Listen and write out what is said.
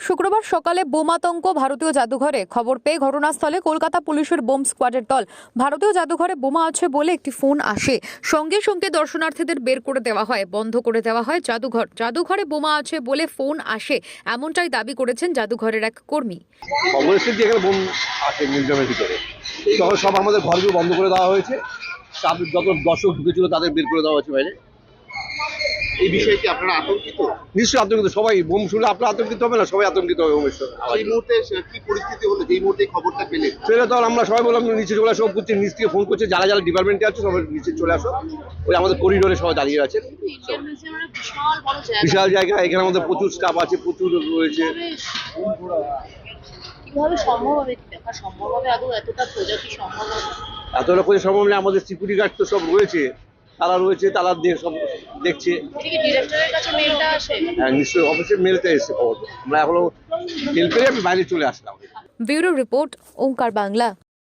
শুক্রবার সকালে বোমাতঙ্ক ভারতীয় জাদুঘরে খবর পেয়ে ঘটনাস্থলে কলকাতা পুলিশের বোম স্কোয়াডের দল ভারতীয় জাদুঘরে বোমা আছে বলে একটি ফোন আসে। সঙ্গে সঙ্গে দর্শনার্থীদের বের করে দেওয়া হয়, বন্ধ করে দেওয়া হয় জাদুঘর। জাদুঘরে বোমা আছে বলে ফোন আসে, এমনটাই দাবি করেছেন জাদুঘরের এক কর্মী। সব আমাদের ঘরগুলো বন্ধ করে দেওয়া হয়েছে। যত দর্শক ঢুকেছিল তাদের বের করে দেওয়া হয়েছে বাইরে। এই বিষয়ে কি আপনারা আতঙ্কিত? নিশ্চয়ই আতঙ্কিত সবাই বোম শুনলে আপনার আতঙ্কিত হবে না সবাই আতঙ্কিত হবে বোমের এই মুহূর্তে কি পরিস্থিতি হলো? যেই মুহূর্তে এই খবরটা পেলেন? ফেলে তখন আমরা সবাই বললাম নিচে চলে আসো করছি নিচ থেকে ফোন করছে যারা যারা ডিপার্টমেন্টে আছে সবাই নিচে চলে আসো। ওই আমাদের করিডোরে সবাই দাঁড়িয়ে আছে। বিশাল জায়গা এখানে আমাদের প্রচুর স্টাফ আছে প্রচুর রয়েছে। কীভাবে সম্ভব হবে? দেখা সম্ভব হবে? আদৌ এতটা প্রজাতি সম্ভব হবে? সম্ভব নেই আমাদের সিকিউরিটি গার্ড তো সব রয়েছে। তারা রয়েছে তারা দিয়ে সব দেখছে। হ্যাঁ নিশ্চয়ই অফিসে মেলতে এসেছে খবর আমরা এখনও মেল পেয়ে আমি বাইরে চলে আসলাম। Bureau report Onkar Bangla.